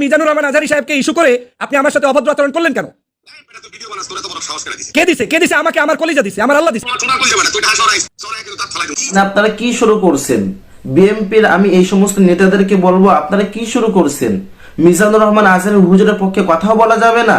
মিজানুর রহমান আজারি সাহেবকে ইস্যু করে আপনি আমার সাথে অভদ্র আচরণ করলেন কেন? আপনারা কি শুরু করছেন? বিএনপির আমি এই সমস্ত নেতাদেরকে বলব, আপনারা কি শুরু করছেন? মিজানুর রহমান আজহারের হুজুরের পক্ষে কথাও বলা যাবে না।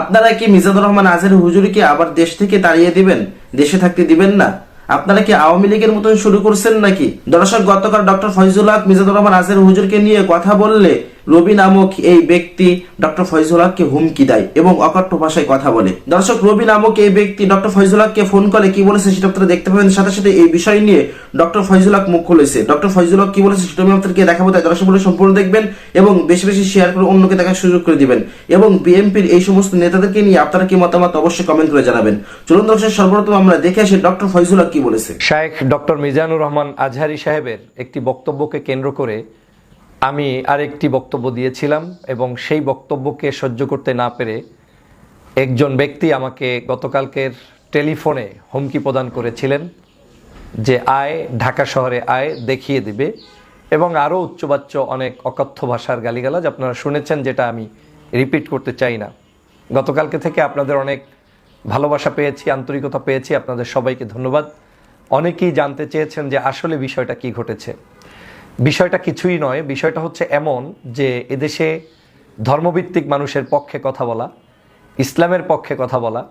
আপনারা কি মিজানুর রহমান আজহারের হুজুরকে আবার দেশ থেকে তাড়িয়ে দিবেন? দেশে থাকতে দিবেন না? আপনারা কি আওয়ামী লীগের মতন শুরু করছেন নাকি? দর্শক, গতকাল ডক্টর ফয়জুল হক মিজানুর রহমান আজহারের হুজুরকে নিয়ে কথা বললে রবি নামক এই ব্যক্তি ডক্টর ফয়জুল হককে হুমকি দেয় এবং অকট্য ভাষায় কথা বলে। দর্শক, রবি নামক এই ব্যক্তি ডক্টর ফয়জুল হককে ফোন করে কি বলেছে সেটা আপনারা দেখতে পাবেন। সাথে সাথে এই বিষয় নিয়ে ডক্টর ফয়জুল হক মুখ খুলেছে। ডক্টর ফয়জুল হক কি বলেছে সেটা আমি আপনাদেরকে দেখাবো, তাই দর্শক বলে সম্পূর্ণ দেখবেন এবং বেশি বেশি শেয়ার করে অন্যকে দেখার সুযোগ করে দিবেন। এবং বিএনপির এই সমস্ত নেতাদেরকে নিয়ে আপনারা কি মতামত অবশ্যই কমেন্ট করে জানাবেন। চলুন দর্শক, সর্বপ্রথম আমরা দেখে আসি ডক্টর ফয়জুল হক কি বলেছে। শায়েখ ডক্টর মিজানুর রহমান আজহারি সাহেবের একটি বক্তব্যকে কেন্দ্র করে আমি আরেকটি বক্তব্য দিয়েছিলাম এবং সেই বক্তব্যকে সহ্য করতে না পেরে একজন ব্যক্তি আমাকে গতকালকের টেলিফোনে হুমকি প্রদান করেছিলেন যে আয় ঢাকা শহরে আয় দেখিয়ে দিবে এবং আরও উচ্চবাচ্য অনেক অকথ্য ভাষার গালিগালাজ আপনারা শুনেছেন যেটা আমি রিপিট করতে চাই না। গতকালকে থেকে আপনাদের অনেক ভালোবাসা পেয়েছি, আন্তরিকতা পেয়েছি, আপনাদের সবাইকে ধন্যবাদ। অনেকেই জানতে চেয়েছেন যে আসলে বিষয়টা কি ঘটেছে। বিষয়টা কিছুই নয়, বিষয়টা হচ্ছে এমন যে এদেশে ধর্মভিত্তিক মানুষের পক্ষে কথা বলা, ইসলামের পক্ষে কথা বলা,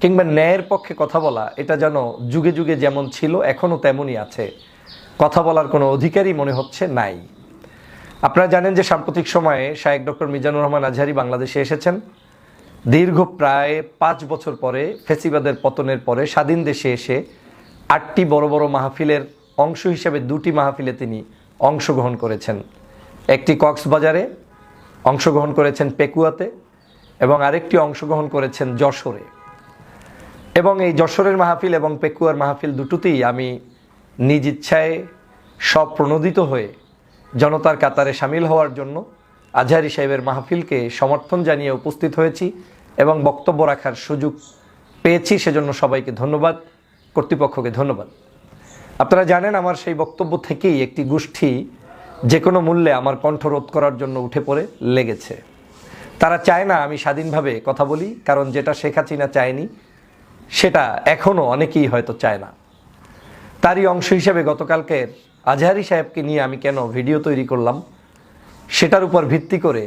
কিংবা ন্যায়ের পক্ষে কথা বলা, এটা যেন যুগে যুগে যেমন ছিল, এখনও তেমনই আছে। কথা বলার কোনো অধিকারই মনে হচ্ছে নাই। আপনারা জানেন যে সাম্প্রতিক সময়ে শায়েক ডক্টর মিজানুর রহমান আজহারি বাংলাদেশে এসেছেন। দীর্ঘ প্রায় পাঁচ বছর পরে, ফেসিবাদের পতনের পরে স্বাধীন দেশে এসে আটটি বড় বড় মাহফিলের অংশ হিসেবে দুটি মাহফিলে তিনি অংশগ্রহণ করেছেন। একটি কক্সবাজারে অংশগ্রহণ করেছেন পেকুয়াতে এবং আরেকটি অংশগ্রহণ করেছেন যশোরে। এবং এই যশোরের মাহফিল এবং পেকুয়ার মাহফিল দুটোতেই আমি নিজ ইচ্ছায় স্বপ্রণোদিত হয়ে জনতার কাতারে সামিল হওয়ার জন্য আজহারি সাহেবের মাহফিলকে সমর্থন জানিয়ে উপস্থিত হয়েছি এবং বক্তব্য রাখার সুযোগ পেয়েছি। সেজন্য সবাইকে ধন্যবাদ। কর্তৃপক্ষকে ধন্যবাদ। আপনারা জানেন আমার সেই বক্তব্য থেকেই একটি গোষ্ঠী যে কোনো মূল্যে আমার কণ্ঠ রোধ করার জন্য উঠে পড়ে লেগেছে। তারা চায় না আমি স্বাধীনভাবে কথা বলি, কারণ যেটা শেখ হাসিনা চায়নি, সেটা এখনও অনেকেই হয়তো চায় না। তারই অংশ হিসেবে গতকালকের আজহারি সাহেবকে নিয়ে আমি কেন ভিডিও তৈরি করলাম, সেটার উপর ভিত্তি করে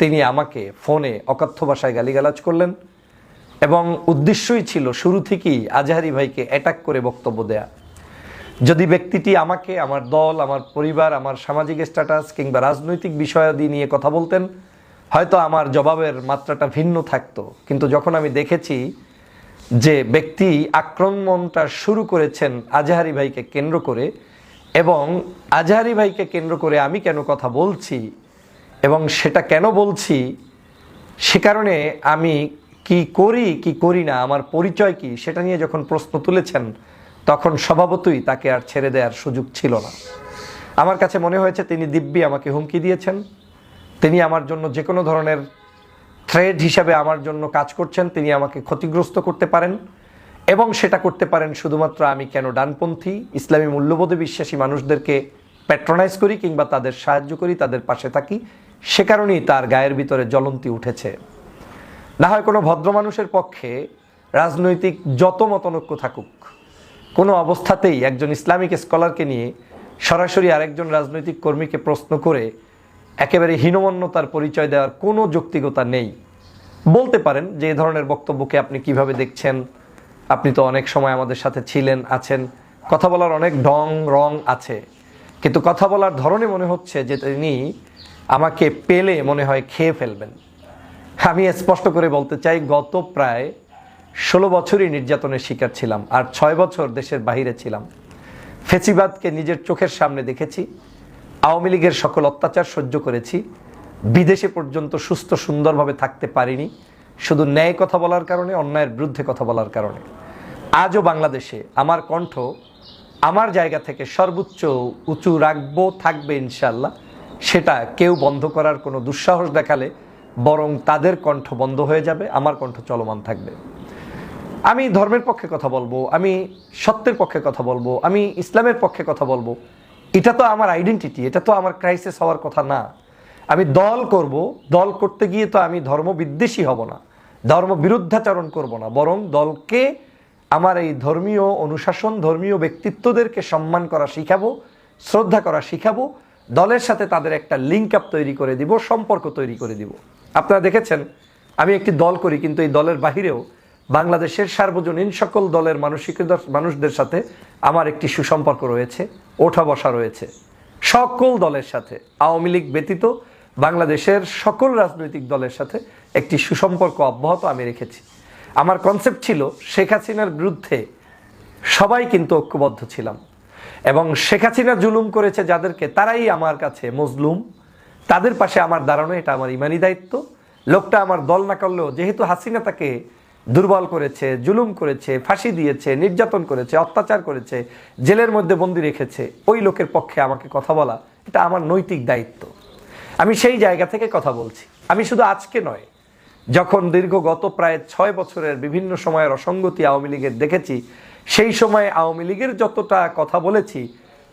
তিনি আমাকে ফোনে অকথ্য ভাষায় গালিগালাজ করলেন এবং উদ্দেশ্যই ছিল শুরু থেকেই আজহারি ভাইকে অ্যাটাক করে বক্তব্য দেয়া। যদি ব্যক্তিটি আমাকে, আমার দল, আমার পরিবার, আমার সামাজিক স্ট্যাটাস কিংবা রাজনৈতিক বিষয়াদি নিয়ে কথা বলতেন, হয়তো আমার জবাবের মাত্রাটা ভিন্ন থাকতো। কিন্তু যখন আমি দেখেছি যে ব্যক্তি আক্রমণটা শুরু করেছেন আজহারি ভাইকে কেন্দ্র করে এবং আজহারি ভাইকে কেন্দ্র করে আমি কেন কথা বলছি এবং সেটা কেন বলছি, সে কারণে আমি কি করি কি করি না, আমার পরিচয় কি, সেটা নিয়ে যখন প্রশ্ন তুলেছেন তখন স্বভাবতই তাকে আর ছেড়ে দেওয়ার সুযোগ ছিল না। আমার কাছে মনে হয়েছে তিনি দিব্যি আমাকে হুমকি দিয়েছেন। তিনি আমার জন্য যে কোনো ধরনের থ্রেড হিসাবে আমার জন্য কাজ করছেন, তিনি আমাকে ক্ষতিগ্রস্ত করতে পারেন এবং সেটা করতে পারেন শুধুমাত্র আমি কেন ডানপন্থী, ইসলামী মূল্যবোধে বিশ্বাসী মানুষদেরকে প্যাট্রোনাইজ করি কিংবা তাদের সাহায্য করি, তাদের পাশে থাকি, সে কারণেই তার গায়ের ভিতরে জ্বলন্তি উঠেছে। না হয় কোনো ভদ্র মানুষের পক্ষে রাজনৈতিক যত মতনৈক্য থাকুক কোনো অবস্থাতেই একজন ইসলামিক স্কলারকে নিয়ে সরাসরি আরেকজন রাজনৈতিক কর্মীকে প্রশ্ন করে একেবারে হীনমন্যতার পরিচয় দেওয়ার কোনো যৌক্তিকতা নেই। বলতে পারেন যে এই ধরনের বক্তব্যকে আপনি কীভাবে দেখছেন? আপনি তো অনেক সময় আমাদের সাথে ছিলেন, আছেন। কথা বলার অনেক ঢং, রং আছে। কিন্তু কথা বলার ধরনে মনে হচ্ছে যে তিনি আমাকে পেলে মনে হয় খেয়ে ফেলবেন। আমি স্পষ্ট করে বলতে চাই, গত প্রায় ষোলো বছরই নির্যাতনের শিকার ছিলাম আর ছয় বছর দেশের বাইরে ছিলাম। ফেসিবাদকে নিজের চোখের সামনে দেখেছি, আওয়ামী লীগের সকল অত্যাচার সহ্য করেছি, বিদেশে পর্যন্ত সুস্থ সুন্দরভাবে থাকতে পারিনি, শুধু ন্যায় কথা বলার কারণে, অন্যায়ের বিরুদ্ধে কথা বলার কারণে। আজও বাংলাদেশে আমার কণ্ঠ আমার জায়গা থেকে সর্বোচ্চ উঁচু রাখব, থাকবে ইনশাল্লাহ সেটা কেউ বন্ধ করার কোনো দুঃসাহস দেখালে বরং তাদের কণ্ঠ বন্ধ হয়ে যাবে, আমার কণ্ঠ চলমান থাকবে। আমি ধর্মের পক্ষে কথা বলব, আমি সত্যের পক্ষে কথা বলব, আমি ইসলামের পক্ষে কথা বলব, এটা তো আমার আইডেন্টিটি এটা তো আমার ক্রাইসিস হওয়ার কথা না। আমি দল করব, দল করতে গিয়ে তো আমি ধর্ম বিদ্বেষী হব না, ধর্ম বিরুদ্ধাচরণ করব না, বরং দলকে আমার এই ধর্মীয় অনুশাসন, ধর্মীয় ব্যক্তিত্বদেরকে সম্মান করা শিখাবো, শ্রদ্ধা করা শিখাবো, দলের সাথে তাদের একটা লিঙ্ক আপ তৈরি করে দিব, সম্পর্ক তৈরি করে দিব। আপনারা দেখেছেন, আমি একটি দল করি, কিন্তু এই দলের বাহিরেও বাংলাদেশের সার্বজনীন সকল দলের মানসিকতা মানুষদের সাথে আমার একটি সুসম্পর্ক রয়েছে, ওঠা বসা রয়েছে। সকল দলের সাথে, আওয়ামী লীগ ব্যতীত বাংলাদেশের সকল রাজনৈতিক দলের সাথে একটি সুসম্পর্ক অব্যাহত আমি রেখেছি। আমার কনসেপ্ট ছিল, শেখ হাসিনার বিরুদ্ধে সবাই কিন্তু ঐক্যবদ্ধ ছিলাম। এবং শেখ হাসিনা জুলুম করেছে যাদেরকে, তারাই আমার কাছে মজলুম। তাদের পাশে আমার দাঁড়ানো, এটা আমার ইমানি দায়িত্ব। লোকটা আমার দল না করলেও, যেহেতু হাসিনা তাকে দুর্বল করেছে, জুলুম করেছে, ফাঁসি দিয়েছে, নির্যাতন করেছে, অত্যাচার করেছে, জেলের মধ্যে বন্দি রেখেছে, ওই লোকের পক্ষে আমাকে কথা বলা, এটা আমার নৈতিক দায়িত্ব। আমি সেই জায়গা থেকে কথা বলছি। আমি শুধু আজকে নয়, যখন দীর্ঘ গত প্রায় ছয় বছরের বিভিন্ন সময়ের অসঙ্গতি আওয়ামী লীগের দেখেছি, সেই সময় আওয়ামী লীগের যতটা কথা বলেছি,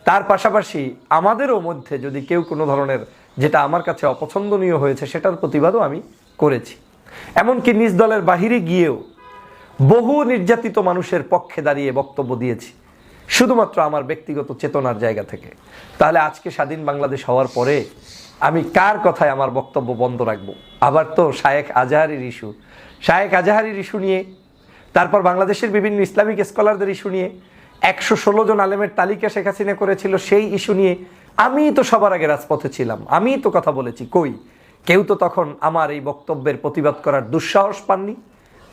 তার পাশাপাশি আমাদেরও মধ্যে যদি কেউ কোনো ধরনের যেটা আমার কাছে অপছন্দনীয় হয়েছে, সেটার প্রতিবাদও আমি করেছি। এমনকি নিজ দলের বাহিরে গিয়েও বহু নির্যাতিত মানুষের পক্ষে দাঁড়িয়ে বক্তব্য দিয়েছি, শুধুমাত্র আমার ব্যক্তিগত চেতনার জায়গা থেকে। তাহলে আজকে স্বাধীন বাংলাদেশ হওয়ার পরে আমি কার কথায় আমার বক্তব্য বন্ধ রাখব? আবার তো শায়েখ আজাহারির ইস্যু। শায়েখ আজাহারির ইস্যু নিয়ে, তারপর বাংলাদেশের বিভিন্ন ইসলামিক স্কলারদের ইস্যু নিয়ে, একশো ষোলো জন আলেমের তালিকা শেখ হাসিনা করেছিল সেই ইস্যু নিয়ে আমি তো সবার আগে রাজপথে ছিলাম আমি তো কথা বলেছি, কই? কেউ তো তখন আমার এই বক্তব্যের প্রতিবাদ করার দুঃসাহস পাননি।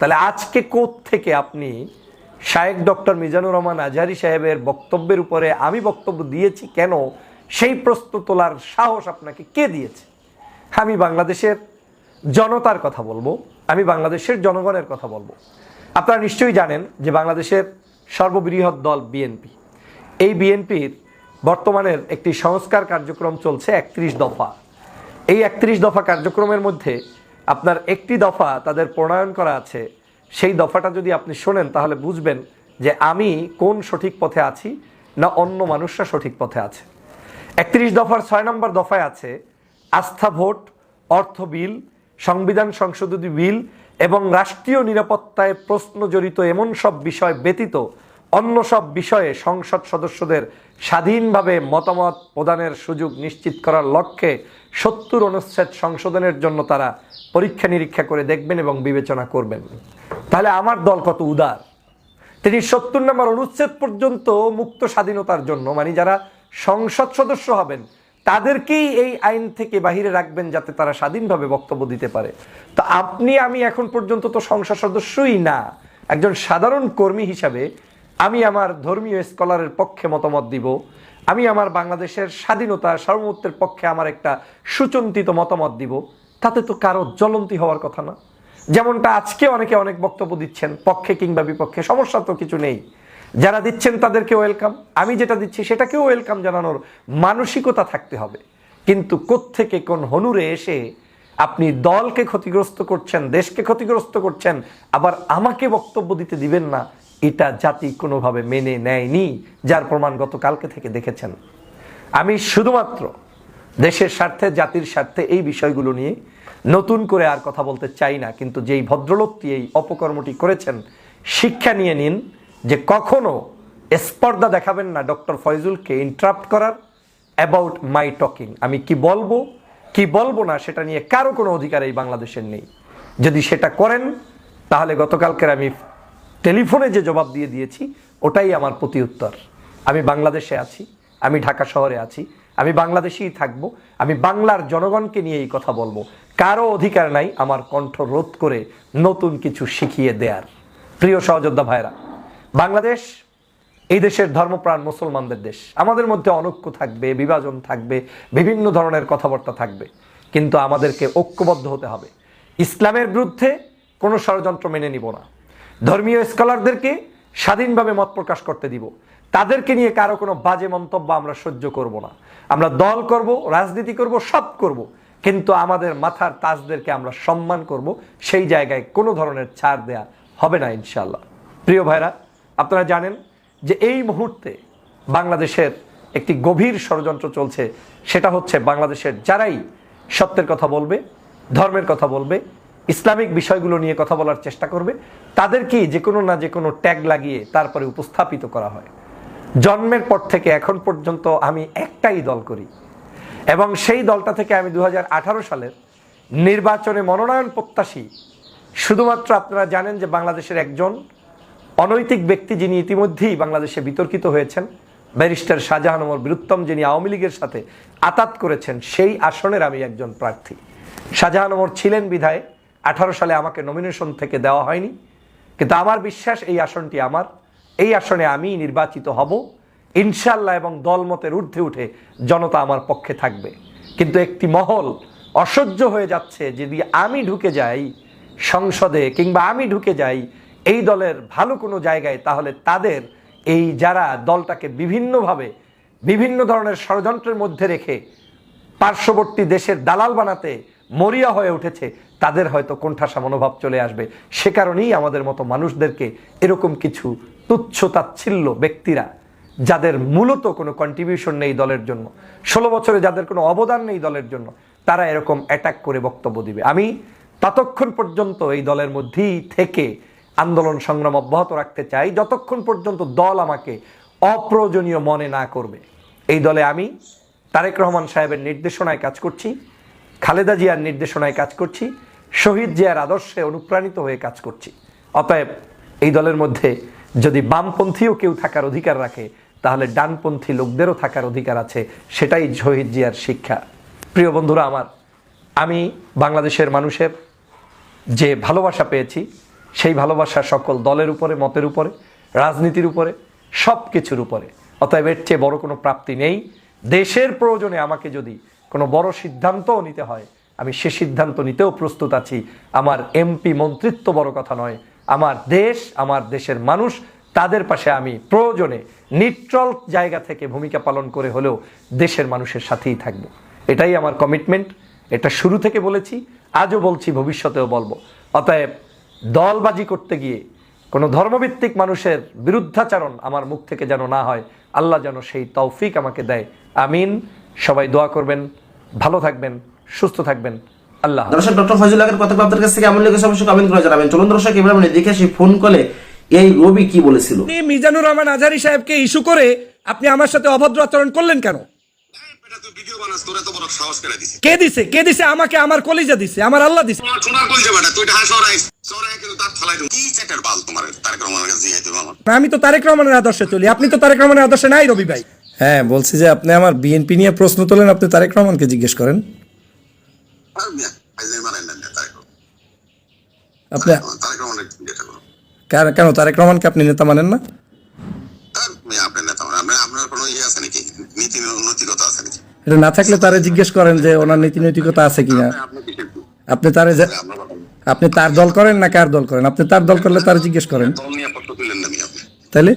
তাহলে আজকে কোথ থেকে আপনি শায়েক ডক্টর মিজানুর রহমান আজহারি সাহেবের বক্তব্যের উপরে আমি বক্তব্য দিয়েছি কেন? সেই প্রশ্ন তোলার সাহস আপনাকে কে দিয়েছে? আমি বাংলাদেশের জনতার কথা বলব, আমি বাংলাদেশের জনগণের কথা বলব। আপনারা নিশ্চয়ই জানেন যে বাংলাদেশের সর্ববৃহৎ দল বিএনপি। এই বিএনপির বর্তমানের একটি সংস্কার কার্যক্রম চলছে একত্রিশ দফা। এই একত্রিশ দফা কার্যক্রমের মধ্যে আপনার একটি দফা তাদের প্রণয়ন করা আছে, সেই দফাটা যদি আপনি শোনেন তাহলে বুঝবেন যে আমি কোন সঠিক পথে আছি না অন্য মানুষরা সঠিক পথে আছে। একত্রিশ দফার ছয় নম্বর দফায় আছে আস্থা ভোট, অর্থ বিল, সংবিধান সংশোধনী বিল এবং রাষ্ট্রীয় নিরাপত্তায় প্রশ্ন জড়িত এমন সব বিষয় ব্যতীত অন্য সব বিষয়ে সংসদ সদস্যদের স্বাধীনভাবে মতামত প্রদানের সুযোগ নিশ্চিত করার লক্ষ্যে সত্তর অনুচ্ছেদ সংশোধনের জন্য তারা পরীক্ষা নিরীক্ষা করে দেখবেন এবং বিবেচনা করবেন। তাহলে আমার দল কত উদার? তিনি সত্তর নম্বর অনুচ্ছেদ পর্যন্ত মুক্ত স্বাধীনতার জন্য মানে যারা সংসদ সদস্য হবেন, তাদেরকেই এই আইন থেকে বাহিরে রাখবেন যাতে তারা স্বাধীনভাবে বক্তব্য দিতে পারে। তো আপনি, আমি এখন পর্যন্ত তো সংসদ সদস্যই না, একজন সাধারণ কর্মী হিসাবে আমি আমার ধর্মীয় স্কলারের পক্ষে মতামত দিব। আমি আমার বাংলাদেশের স্বাধীনতা, সার্বভৌমত্বের পক্ষে আমার একটা সুচিন্তিত মতামত দিব। তাতে তো কারও জ্বলন্তি হওয়ার কথা না। যেমনটা আজকে অনেকে অনেক বক্তব্য দিচ্ছেন, পক্ষে কিংবা বিপক্ষে, সমস্যা তো কিছু নেই। যারা দিচ্ছেন তাদেরকে ওয়েলকাম। আমি যেটা দিচ্ছি সেটাকেও ওয়েলকাম জানানোর মানসিকতা থাকতে হবে। কিন্তু কোত্থেকে কোন হনুরে এসে আপনি দলকে ক্ষতিগ্রস্ত করছেন, দেশকে ক্ষতিগ্রস্ত করছেন, আবার আমাকে বক্তব্য দিতে দিবেন না এটা জাতি কোনোভাবে মেনে নেয়নি, যার প্রমাণ গতকালকে থেকে দেখেছেন। আমি শুধুমাত্র দেশের স্বার্থে, জাতির স্বার্থে এই বিষয়গুলো নিয়ে নতুন করে আর কথা বলতে চাই না, কিন্তু যেই ভদ্রলোকটি এই অপকর্মটি করেছেন, শিক্ষা নিয়ে নিন যে কখনো স্পর্ধা দেখাবেন না ডক্টর ফয়জুলকে ইন্টারাপ্ট করার অ্যাবাউট মাই টকিং আমি কি বলব কি বলব না, সেটা নিয়ে কারও কোনো অধিকার এই বাংলাদেশের নেই। যদি সেটা করেন, তাহলে গতকালকের আমি টেলিফোনে যে জবাব দিয়ে দিয়েছি, ওটাই আমার প্রতি উত্তর। আমি বাংলাদেশে আছি, আমি ঢাকা শহরে আছি, আমি বাংলাদেশেই থাকব, আমি বাংলার জনগণকে নিয়ে এই কথা বলব। কারও অধিকার নাই আমার কণ্ঠ রোধ করে নতুন কিছু শিখিয়ে দেয়ার। প্রিয় সহযোদ্ধা ভাইরা বাংলাদেশ এই দেশের ধর্মপ্রাণ মুসলমানদের দেশ। আমাদের মধ্যে অনৈক্য থাকবে, বিভাজন থাকবে, বিভিন্ন ধরনের কথাবার্তা থাকবে। কিন্তু আমাদেরকে ঐক্যবদ্ধ হতে হবে। ইসলামের বিরুদ্ধে কোনো ষড়যন্ত্র মেনে নিব না। ধর্মীয় স্কলারদেরকে স্বাধীনভাবে মত প্রকাশ করতে দিব। তাদেরকে নিয়ে কারও কোনো বাজে মন্তব্য আমরা সহ্য করব না। আমরা দল করব, রাজনীতি করব, সব করব। কিন্তু আমাদের মাথার তাজদেরকে আমরা সম্মান করব। সেই জায়গায় কোনো ধরনের ছাড় দেয়া হবে না ইনশাল্লাহ প্রিয় ভাইরা, আপনারা জানেন যে এই মুহূর্তে বাংলাদেশের একটি গভীর ষড়যন্ত্র চলছে। সেটা হচ্ছে বাংলাদেশের যারাই সত্যের কথা বলবে, ধর্মের কথা বলবে ইসলামিক বিষয়গুলো নিয়ে কথা বলার চেষ্টা করবে। তাদেরকে যে কোনো না যে কোনো ট্যাগ লাগিয়ে তারপরে উপস্থাপিত করা হয়। জন্মের পর থেকে এখন পর্যন্ত আমি একটাই দল করি। এবং সেই দলটা থেকে আমি দু হাজার আঠারো সালের নির্বাচনে মনোনয়ন প্রত্যাশী। শুধুমাত্র আপনারা জানেন যে বাংলাদেশের একজন অনৈতিক ব্যক্তি যিনি ইতিমধ্যেই বাংলাদেশে বিতর্কিত হয়েছেন, ব্যারিস্টার শাহজাহান ওমর বীরুত্তম, যিনি আওয়ামী লীগের সাথে আতাত করেছেন, সেই আসনের আমি একজন প্রার্থী। শাহজাহান ওমর ছিলেন বিধায় আঠারো সালে আমাকে নমিনেশন থেকে দেওয়া হয়নি, কিন্তু আমার বিশ্বাস এই আসনটি আমার। এই আসনে আমি নির্বাচিত হব। ইনশাল্লাহ এবং দলমতের ঊর্ধ্বে উঠে জনতা আমার পক্ষে থাকবে। কিন্তু একটি মহল অসহ্য হয়ে যাচ্ছে, যদি আমি ঢুকে যাই সংসদে কিংবা আমি ঢুকে যাই এই দলের ভালো কোনো জায়গায়, তাহলে তাদের এই যারা দলটাকে বিভিন্নভাবে বিভিন্ন ধরনের ষড়যন্ত্রের মধ্যে রেখে পার্শ্ববর্তী দেশের দালাল বানাতে মরিয়া হয়ে উঠেছে, তাদের হয়তো কোণঠাসা মনোভাব চলে আসবে। সে কারণেই আমাদের মতো মানুষদেরকে এরকম কিছু তুচ্ছ তাচ্ছিল্য ব্যক্তিরা, যাদের মূলত কোনো কন্ট্রিবিউশন নেই দলের জন্য, ষোলো বছরে যাদের কোনো অবদান নেই দলের জন্য, তারা এরকম অ্যাটাক করে বক্তব্য দিবে। আমি ততক্ষণ পর্যন্ত এই দলের মধ্যেই থেকে আন্দোলন সংগ্রাম অব্যাহত রাখতে চাই, যতক্ষণ পর্যন্ত দল আমাকে অপ্রয়োজনীয় মনে না করবে। এই দলে আমি তারেক রহমান সাহেবের নির্দেশনায় কাজ করছি। খালেদা জিয়ার নির্দেশনায় কাজ করছি, শহীদ জিয়ার আদর্শে অনুপ্রাণিত হয়ে কাজ করছি। অতএব এই দলের মধ্যে যদি বামপন্থীও কেউ থাকার অধিকার রাখে, তাহলে ডানপন্থী লোকদেরও থাকার অধিকার আছে, সেটাই শহীদ জিয়ার শিক্ষা। প্রিয় বন্ধুরা আমার, আমি বাংলাদেশের মানুষের যে ভালোবাসা পেয়েছি, সেই ভালোবাসা সকল দলের উপরে, মতের উপরে, রাজনীতির উপরে সব কিছুর উপরে। অতএব এর চেয়ে বড় কোনো প্রাপ্তি নেই। দেশের প্রয়োজনে আমাকে যদি কোনো বড় সিদ্ধান্তও নিতে হয়। আমি সে সিদ্ধান্ত নিতেও প্রস্তুত আছি। আমার এমপি মন্ত্রিত্ব বড় কথা নয়। আমার দেশ, আমার দেশের মানুষ, তাদের পাশে আমি প্রয়োজনে নিট্রল জায়গা থেকে ভূমিকা পালন করে হলেও দেশের মানুষের সাথেই থাকব। এটাই আমার কমিটমেন্ট এটা শুরু থেকে বলেছি, আজও বলছি, ভবিষ্যতেও বলব। অতএব দলবাজি করতে গিয়ে কোনো ধর্মভিত্তিক মানুষের বিরুদ্ধাচারণ আমার মুখ থেকে যেন না হয়, আল্লাহ যেন সেই তৌফিক আমাকে দেয়। আমিন। সবাই দোয়া করবেন ভালো থাকবেন সুস্থ থাকবেন। আল্লাহ। দর্শক ডক্টর ফজল হকের কথা আপনাদের কাছ থেকে এমন লেগে অবশ্যই কমেন্ট করে জানাবেন। চলুন দর্শক এবার আমরা দেখে আসি ফোন কলে এই রবি কি বলেছিল। আপনি মিজানুর রহমান আজহারি সাহেবকে ইস্যু করে আপনি আমার সাথে অভদ্র আচরণ করলেন কেন? এই বেটা তুই ভিডিও বানাস তোর এত বড় সাহস করে দিছি কে দিছে কে দিছে আমাকে আমার কলিজা দিছে আমার আল্লাহ দিছে আমি তো তারেক রহমানের আদর্শে চলি আপনি তো তারেক রহমানের আদর্শে নাই রবি ভাই। হ্যাঁ বলছি যে আপনি আমার বিএনপি নিয়ে প্রশ্ন তোলেন, আপনি তারেক রহমানকে জিজ্ঞেস করেন। আপনি কেন- তারেক রহমানকে আপনি নেতা মানেন না এটা না থাকলে তারে জিজ্ঞেস করেন যে ওনার নীতি নৈতিকতা আছে কিনা আপনি তারে। আপনি তার দল করেন না কার দল করেন আপনি তার দল করলে তারে জিজ্ঞেস করেন তাইলে?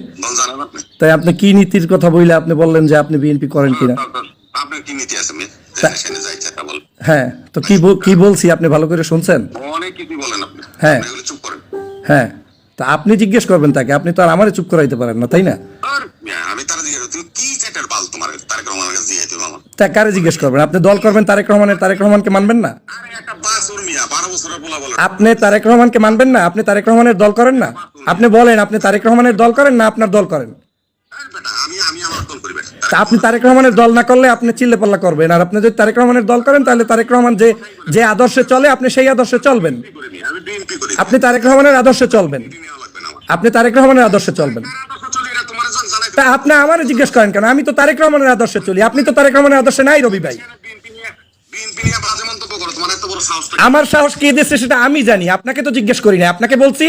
তাই আপনি কি নীতির কথা বইলে আপনি বললেন যে আপনি বিএনপি করেন কিনা? আপনার- কি নীতি আছে হ্যাঁ তো কি কি বলছি আপনি ভালো করে শুনছেন? অনেক কিছু বলেন আপনি। হ্যাঁ। হ্যাঁ তা আপনি জিজ্ঞেস করবেন তাকে আপনি তো আর আমারে চুপ করাইতে পারেন না তাই না আর মিয়া, আমি তারা জিজ্ঞেস করি, তুমি কি চ্যাটার বাল তোমার তারেক রহমানের কাছে দিয়ে দিও আমার তা কারে জিজ্ঞেস করবেন? আপনি দল করবেন তারেক রহমানের তারেক রহমানকে মানবেন না? আপনি তারেক রহমানকে মানবেন না? আপনি তারেক রহমানের দল করেন না? আপনি বলেন আপনি তারেক রহমানের দল করেন না আপনার দল করেন? তা আপনি তারেক রহমানের দল না করলে আপনি চিল্লে পাল্লা করবেন। আর আপনি যদি তারেক রহমানের দল করেন তাহলে তারেক রহমান যে যে আদর্শে চলে আপনি সেই আদর্শে চলবেন। আপনি তারেক রহমানের আদর্শে চলবেন। আপনি তারেক রহমানের আদর্শে চলবেন? তা আপনি আমার জিজ্ঞেস করেন কেন? আমি তো তারেক রহমানের আদর্শে চলি। আপনি তো তারেক রহমানের আদর্শে নাই রবি ভাই? আমার সাহস কে দিচ্ছে সেটা আমি জানি। আপনাকে তো জিজ্ঞেস করি না আপনাকে বলছি,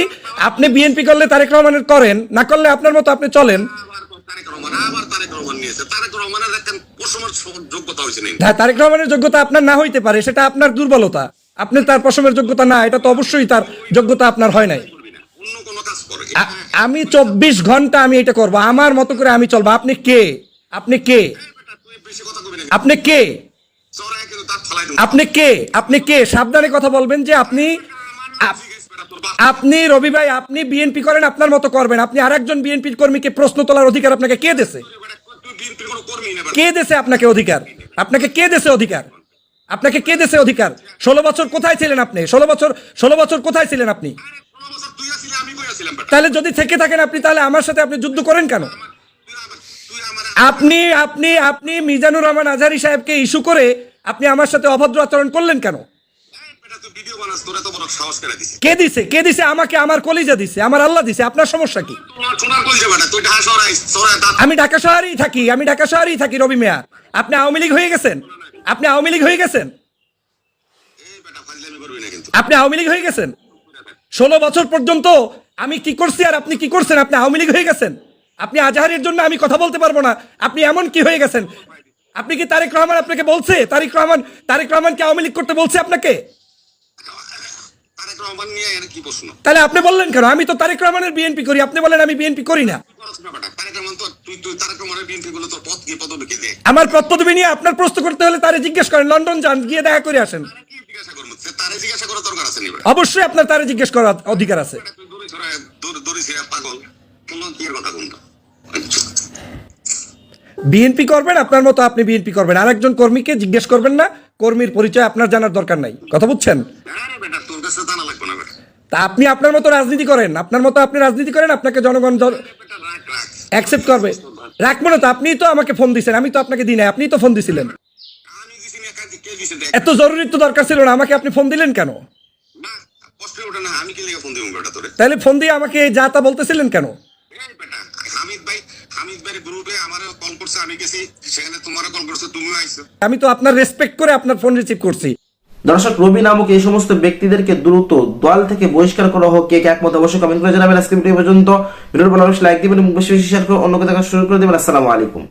আপনি বিএনপি করলে তারেক রহমানের করেন, না করলে আপনার মতো আপনি চলেন। তারেক রহমানের যোগ্যতা আপনার না হইতে পারে, সেটা আপনার দুর্বলতা। আপনি তার পশমের যোগ্যতা না, এটা তো অবশ্যই তার যোগ্যতা আপনার হয় নাই। আমি চব্বিশ ঘণ্টা আমি এটা করব। আমার মতো করে আমি চলবো। আপনি কে? আপনি কে? আপনি কে? আপনি কে? আপনি কে? সাবধানে কথা বলবেন যে আপনি আপনি রবি ভাই আপনি বিএনপি করেন আপনার মতো করবেন। আপনি আরেকজন বিএনপি কর্মীকে প্রশ্ন তোলার অধিকার আপনাকে কে বেটা। কে দেছে আপনাকে অধিকার? আপনাকে কে দেছে অধিকার? আপনাকে কে দেশে অধিকার? ষোলো বছর কোথায় ছিলেন আপনি? ষোলো বছর ষোলো বছর কোথায় ছিলেন আপনি? তাহলে যদি থেকে থাকেন আপনি তাহলে আমার সাথে আপনি যুদ্ধ করেন কেন? আপনি আপনি আপনি মিজানুর রহমান আজহারি সাহেবকে ইস্যু করে আপনি আমার সাথে অভদ্র আচরণ করলেন কেন? কে দিছে? কে দিছে? আমাকে আমার কলিজা দিছে আমার আল্লাহ দিছে আপনার সমস্যা কি? আমি ঢাকা শহরেই থাকি আমি ঢাকা শহরেই থাকি রবি মিয়া। আপনি আওয়ামী লীগ হয়ে গেছেন? আপনি আওয়ামী লীগ হয়ে গেছেন? আপনি আওয়ামী লীগ হয়ে গেছেন? ষোলো বছর পর্যন্ত আমি কি করছি আর আপনি কি করছেন? আপনি আওয়ামী লীগ হয়ে গেছেন? আপনি আজহারের জন্য আমি কথা বলতে পারব না। আপনি এমন কি হয়ে গেছেন? আপনি কি তারেক রহমান আপনাকে বলছে? তারেক রহমান তারেক রহমানকে আওয়ামী লীগ করতে বলছে আপনাকে? তাহলে আপনি বললেন কেন? আমি তো তারেক রহমানের বিএনপি করি। আপনি বলেন আমি বিএনপি করি না। পদবি আমার পদ্মদেবী নিয়ে আপনার প্রশ্ন করতে হলে তারে জিজ্ঞেস করেন। লন্ডন যান গিয়ে দেখা করে আসেন। নি অবশ্যই আপনার তারে জিজ্ঞেস করার অধিকার আছে। বিএনপি করবেন আপনার মতো আপনি বিএনপি করবেন। আরেকজন কর্মীকে জিজ্ঞেস করবেন না কর্মীর পরিচয় আপনার জানার দরকার নাই। কথা বুঝছেন? না তা আপনি আপনার মতো রাজনীতি করেন আপনার মতো আপনি রাজনীতি করেন আপনাকে জনগণ অ্যাকসেপ্ট করবে। রাখব না তো আপনি তো আমাকে ফোন দিছেন আমি তো আপনাকে দিই নাই আপনি তো ফোন দিছিলেন আমি দিছি না কাজে কে দিছে দেখ এত জরুরি তো দরকার ছিল না আমাকে আপনি ফোন দিলেন কেন? তাহলে ফোন দিয়ে আমাকে যা তা বলতেছিলেন কেন? এই বেটা হামিদ ভাই হামিদ ভাই গ্রুপে আমারও কল করছে আমি গেছি সেখানে তোমারও কল করছে তুমিও আইছো। আমি তো আপনার রেসপেক্ট করে আপনার ফোন রিসিভ করছি। দর্শক রবি নামক এই সমস্ত ব্যক্তিদেরকে দ্রুত দল থেকে বহিষ্কার করা হোক কে কে একমত অবশ্যই কমেন্ট করে জানাবেন। আজকে পর্যন্ত ভিডিওর ভালো লাইক দিবেন এবং বেশি বেশি শেয়ার করে অন্য কথা শুরু করে দেবেন। আসসালামু আলাইকুম।